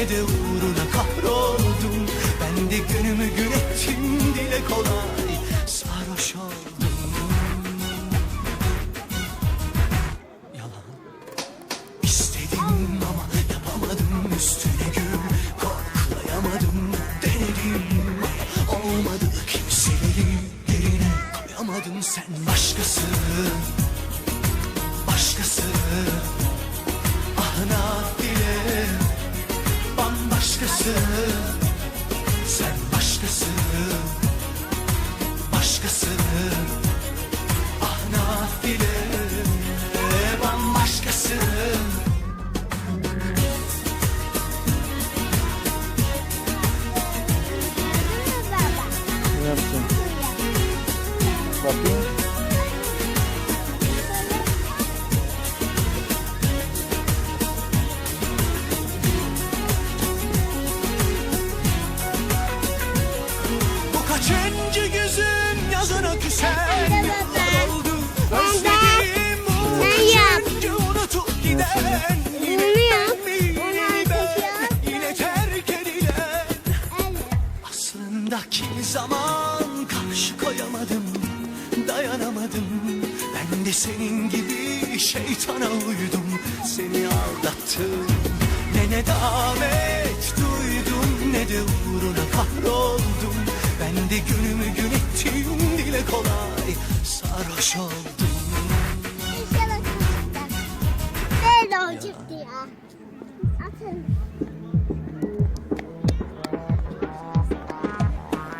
ne de uğruna kahroldum. Ben de günümü gün ettim dile kolay Sarhoş oldum. Yalan. İstedim ama yapamadım üstüne gül Koklayamadım denedim. Olmadı kimseleri yerine koyamadım sen başkası Bambaşkası sen başkası Başkası ah nafile Bambaşkası? Bakayım. Kaçıncı yüzün yazına küser? Oldu. Özlediğim bu kaçıncı unutup giden Yine ben ben terk edilen. Aslında kimi zaman karşı koyamadım Dayanamadım. Ben de senin gibi şeytana uydum. Seni aldattım Ne nedamet duydum Ne de uğruna kahroldum Ben de günümü gün ettim dile kolay Sarhoş oldum ya? Atın.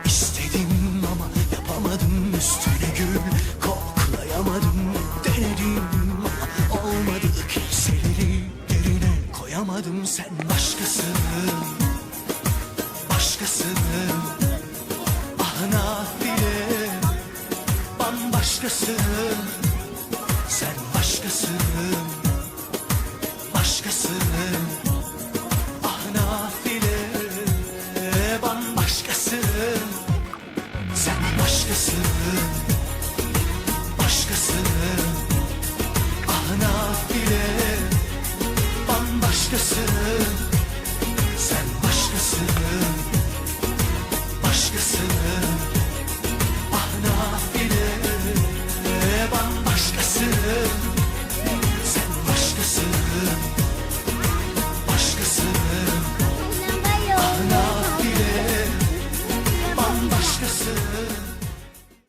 İstedim ama yapamadım üstüne gül Koklayamadım denedim ama olmadı kimseleri yerine koyamadım sen başkasın Sen başkasın Başkasın Ah nafile Bambaşkasın Sen başkasın